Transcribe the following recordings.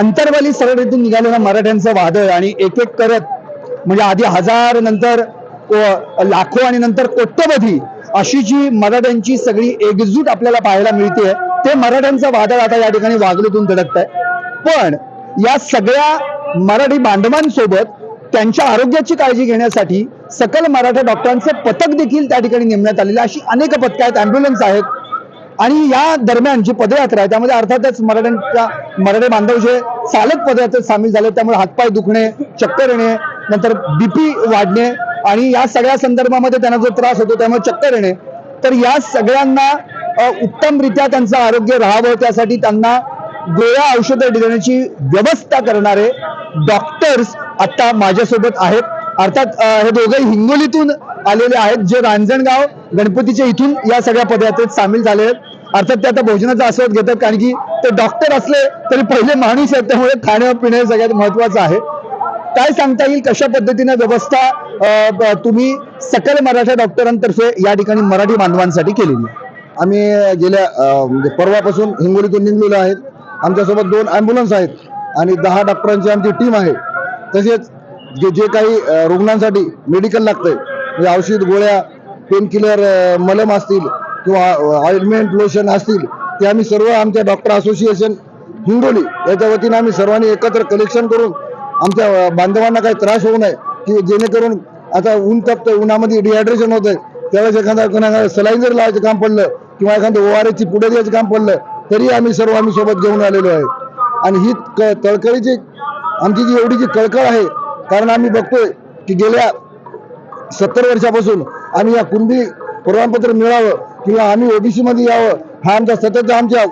अंतरवाली सरळीतून निघालेलं मराठ्यांचं वादळ आणि एक एक करत म्हणजे आधी हजार नंतर लाखो आणि नंतर कोट्यवधी अशी जी मराठ्यांची सगळी एकजूट आपल्याला पाहायला मिळते ते मराठ्यांचं वादळ आता या ठिकाणी वागलीतून धडकत आहे पण या सगळ्या मराठी बांधवांसोबत त्यांच्या आरोग्याची काळजी घेण्यासाठी सकल मराठा डॉक्टरांचं पथक देखील त्या ठिकाणी नेमण्यात आलेलं अशी अनेक पथकं आहेत अँब्युलन्स आहेत आणि या दरम्यान जी पदयात्रा आहे त्यामध्ये अर्थातच मराठ्यांच्या मराठी बांधव जे चालक पदयात्रेत सामील झाले त्यामुळे हातपाय दुखणे चक्कर येणे नंतर बीपी वाढणे आणि या सगळ्या संदर्भामध्ये त्यांना जो त्रास होतो त्यामुळे चक्कर येणे. तर या सगळ्यांना उत्तमरित्या त्यांचं आरोग्य राहावं त्यासाठी त्यांना गोळ्या औषधं देण्याची व्यवस्था करणारे डॉक्टर्स आता माझ्यासोबत आहेत. अर्थात हे दोघे हिंगोलीतून आलेले आहेत जे रांजणगाव गणपतीच्या इथून या सगळ्या पदयात्रेत सामील झाले आहेत. अर्थात ते आता भोजनाचा आस्वाद घेतात कारण की ते डॉक्टर असले तरी पहिले माणूस आहेत त्यामुळे खाणं पिणं सगळ्यात महत्वाचं आहे. काय सांगता येईल कशा पद्धतीने व्यवस्था तुम्ही सकल मराठा डॉक्टरांतर्फे या ठिकाणी मराठी बांधवांसाठी केलेली? आम्ही गेल्या म्हणजे परवापासून हिंगोलीतून निघलेलो आहेत. आमच्यासोबत दोन ॲम्ब्युलन्स आहेत आणि दहा डॉक्टरांची आमची टीम आहे. तसेच जे जे काही रुग्णांसाठी मेडिकल लागतंय म्हणजे औषध गोळ्या पेन किलर मलम असतील किंवा ऑइलमेंट लोशन असतील ते आम्ही सर्व आमच्या डॉक्टर असोसिएशन हिंगोली याच्या वतीनं आम्ही सर्वांनी एकत्र कलेक्शन करून आमच्या बांधवांना काही त्रास होऊ नये की जेणेकरून आता ऊन तपतंय उन्हामध्ये डिहायड्रेशन होतंय त्यावेळेस एखादा कोणा सलाईन जर लावायचं काम पडलं किंवा एखादं ओ आर एसची पुढे द्यायचं काम पडलं तरी आम्ही सर्व आम्ही सोबत घेऊन आलेलो आहे. आणि ही क तळकळीची आमची जी एवढी जी कळकळ आहे कारण आम्ही बघतोय की गेल्या सत्तर वर्षापासून आम्ही या कुंभी प्रमाणपत्र मिळावं किंवा आम्ही ओबीसी मध्ये यावं हा आमचा सतत आमच्या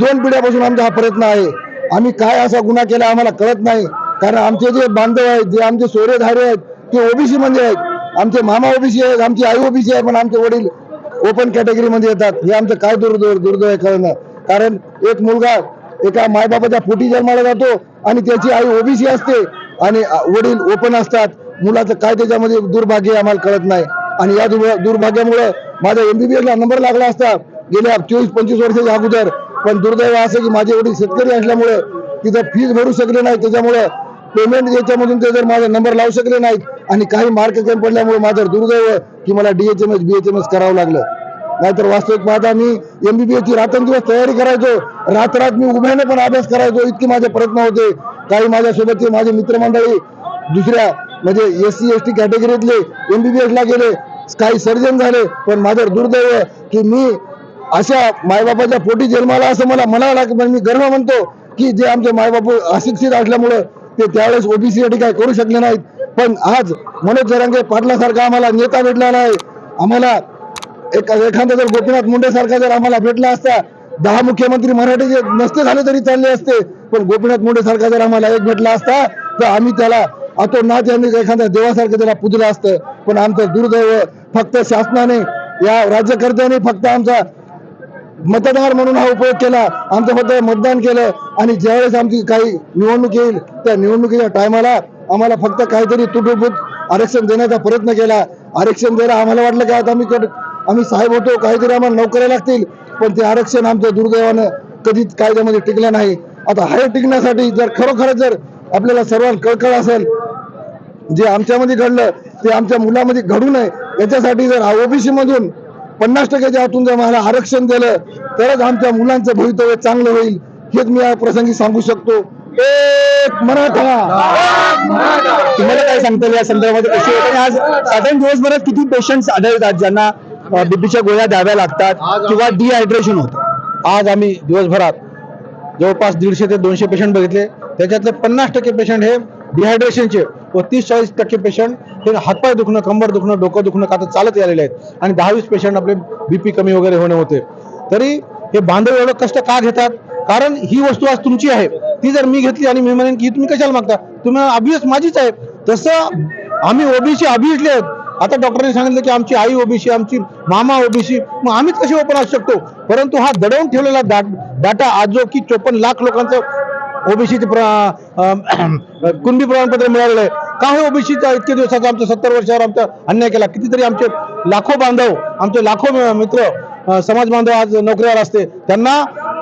दोन पिढ्यापासून आमचा हा प्रयत्न आहे. आम्ही काय असा गुन्हा केला आम्हाला कळत नाही. कारण आमचे जे बांधव आहेत जे आमचे सोयरेधारे आहेत ते ओबीसी मध्ये आहेत. आमचे मामा ओबीसी आहेत आमची आई ओबीसी आहे पण आमचे वडील ओपन कॅटेगरीमध्ये येतात. हे आमचं काय दुर्दैव दुर्दैव आहे कळणं. कारण एक मुलगा एका मायबापाच्या पोटी जन्माला जातो आणि त्याची आई ओबीसी असते आणि वडील ओपन असतात. मुलाचं काय त्याच्यामध्ये दुर्भाग्य आम्हाला कळत नाही. आणि या दुर्भाग्यामुळे माझा एमबीबीएस ला नंबर लागला असता गेल्या चोवीस पंचवीस वर्षाच्या अगोदर. पण दुर्दैव असं की माझे वडील शेतकरी असल्यामुळे तिथं फीज भरू शकले नाही त्याच्यामुळे पेमेंट याच्यामधून ते जर माझा नंबर लावू शकले नाहीत आणि काही मार्क कमी पडल्यामुळे माझं दुर्दैव की मला डीएचएमएस बीएचएमएस करावं लागलं. नाहीतर वास्तविक पाहता मी एमबीबीएसची रात्रंदिवस तयारी करायचो. रात्रात मी उभ्याने पण अभ्यास करायचो. इतके माझे प्रयत्न होते. काही माझ्यासोबतचे माझे मित्रमंडळी दुसऱ्या म्हणजे एस सी एस टी कॅटेगरीतले एमबीबीएसला गेले. काही सर्जन झाले पण माझं दुर्दैव की मी अशा मायबापाच्या पोटी जन्माला असं मला म्हणावं लागतं पण मी गर्व म्हणतो की जे आमचे मायबाप अशिक्षित असल्यामुळं ते त्यावेळेस ओबीसी काय करू शकले नाहीत. पण आज मनोज जरांगे पाटलासारखा आम्हाला नेता भेटला नाही. आम्हाला एक एखादा जर गोपीनाथ मुंडे सारखा जर आम्हाला भेटला असता दहा मुख्यमंत्री मराठीचे नसते झाले तरी चालले असते पण गोपीनाथ मुंडे सारखा जर आम्हाला एक भेटला असता तर आम्ही त्याला अतो नाथ यांनी एखाद्या देवासारखं त्याला पूजलं असतं. पण आमचं दुर्दैव फक्त शासनाने या राज्यकर्त्यांनी फक्त आमचा मतदार म्हणून हा उपयोग केला. आमचं फक्त मतदान केलं आणि ज्यावेळेस आमची काही निवडणूक येईल त्या निवडणुकीच्या टायमाला आम्हाला फक्त काहीतरी तुटूभूत आरक्षण देण्याचा प्रयत्न केला. आरक्षण द्यायला आम्हाला वाटलं की आता आम्ही कट- आम्ही साहेब होतो काहीतरी आम्हाला नोकऱ्या लागतील पण ते आरक्षण आमच्या दुर्दैवानं कधीच कायद्यामध्ये टिकलं नाही. आता हाय टिकण्यासाठी जर खरोखर जर आपल्याला सर्वांना कळकळ असेल जे आमच्यामध्ये घडलं ते आमच्या मुलामध्ये घडू नये याच्यासाठी जर ओबीसी मधून पन्नास टक्क्याच्या आतून जर मला आरक्षण दिलं तरच आमच्या मुलांचं भवितव्य चांगलं होईल हेच मी या प्रसंगी सांगू शकतो. एक मराठा. तुम्हाला काय सांगता या संदर्भात कशी होते? आज साधारण दिवसभरात किती पेशंट आढळतात ज्यांना बीपीच्या गोळ्या द्याव्या लागतात किंवा डिहायड्रेशन होतं? आज आम्ही दिवसभरात जवळपास दीडशे ते दोनशे पेशंट बघितले. त्याच्यातले पन्नास टक्के पेशंट हे डिहायड्रेशनचे व तीस चाळीस टक्के पेशंट हे हातपाय दुखणं कंबर दुखणं डोकं दुखणं का तर चालत आलेले आहेत. आणि दहावीस पेशंट आपले बीपी कमी वगैरे होणे होते. तरी हे बांधव एवढं कष्ट का घेतात? कारण ही वस्तू आज तुमची आहे. ती जर मी घेतली आणि मी म्हणेन की तुम्ही कशाला मागता? तुम्ही अभियस माझीच आहे. तसं आम्ही ओबीसी अभियसले आहेत. आता डॉक्टरांनी सांगितलं की आमची आई ओबीसी आमची मामा ओबीसी मग आम्हीच कसे ओपन असू शकतो? परंतु हा दडवून ठेवलेला डाटा आज जो की चोपन्न लाख लोकांचं ओबीसीचे कुणबी प्रमाणपत्र मिळालेलं आहे. का हे ओबीसीचा इतके दिवसाचा आमच्या सत्तर वर्षावर आमचा अन्याय केला? कितीतरी आमचे लाखो बांधव आमचे लाखो मित्र समाज बांधव आज नोकरीवर असते. त्यांना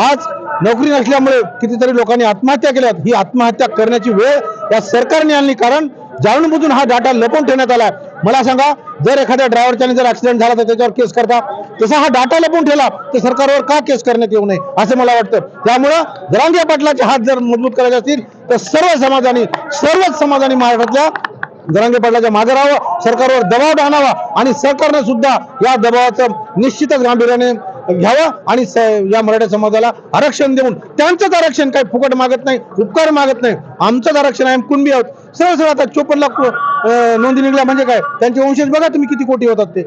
आज नोकरी नसल्यामुळे कितीतरी लोकांनी आत्महत्या केल्यात. ही आत्महत्या करण्याची वेळ या सरकारने आणली. कारण जाणून हा डाटा लपवून ठेवण्यात आला मला सांगा जर एखाद्या ड्रायव्हरच्याने जर ऍक्सिडेंट झाला तर त्याच्यावर केस करता? तसा हा डाटा लपून ठेवला तर सरकारवर का केस करण्यात येऊ नये असं मला वाटतं. त्यामुळं जरांगे पाटलाचे हात जर मजबूत करायचे असतील तर सर्व समाजाने सर्वच समाजाने महाराष्ट्रातल्या जरांगे पाटलाच्या मागे राहावं सरकारवर दबाव आणावा आणि सरकारनं सुद्धा या दबावाचं निश्चितच गांभीर्याने घ्यावा आणि या मराठा समाजाला आरक्षण देऊन त्यांचंच आरक्षण काय फुकट मागत नाही उपकार मागत नाही. आमचंच आरक्षण आहे कुणबी आहोत. सरळ सरळ आता चोपन्न लाख नोंदी निघल्या म्हणजे काय? त्यांचे वंशज बघा तुम्ही किती कोटी होतात ते.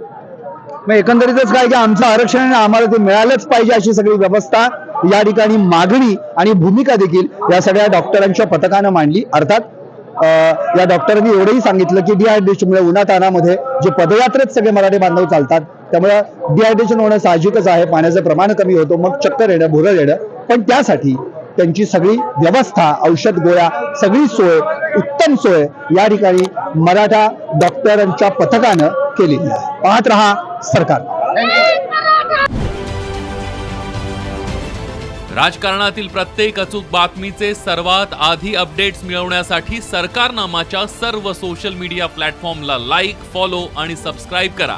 मग एकंदरीतच काय की आमचं आरक्षण आम्हाला ते मिळालंच पाहिजे अशी सगळी व्यवस्था या ठिकाणी मागणी आणि भूमिका देखील या सगळ्या डॉक्टरांच्या पथकानं मांडली. अर्थात या डॉक्टरांनी एवढंही सांगितलं की डिहायड्रेशनमुळे उन्हातानामध्ये जे पदयात्रेत सगळे मराठी बांधव चालतात त्यामुळे डिहायड्रेशन होणं साहजिकच आहे पाण्याचं प्रमाण कमी होतं मग चक्कर येणं भुरळ येणं पण त्यासाठी त्यांची सगळी व्यवस्था औषध गोळ्या सगळी सोय उत्तम सोय या ठिकाणी मराठा डॉक्टरांच्या पथकानं केलेली आहे. पाहत रहा सरकार. राजकारणातील प्रत्येक अचूक बातमीचे सर्वात आधी अपडेट्स मिळवण्यासाठी सरकारनामाच्या सर्व सोशल मीडिया प्लॅटफॉर्मला लाईक फॉलो आणि सबस्क्राईब करा.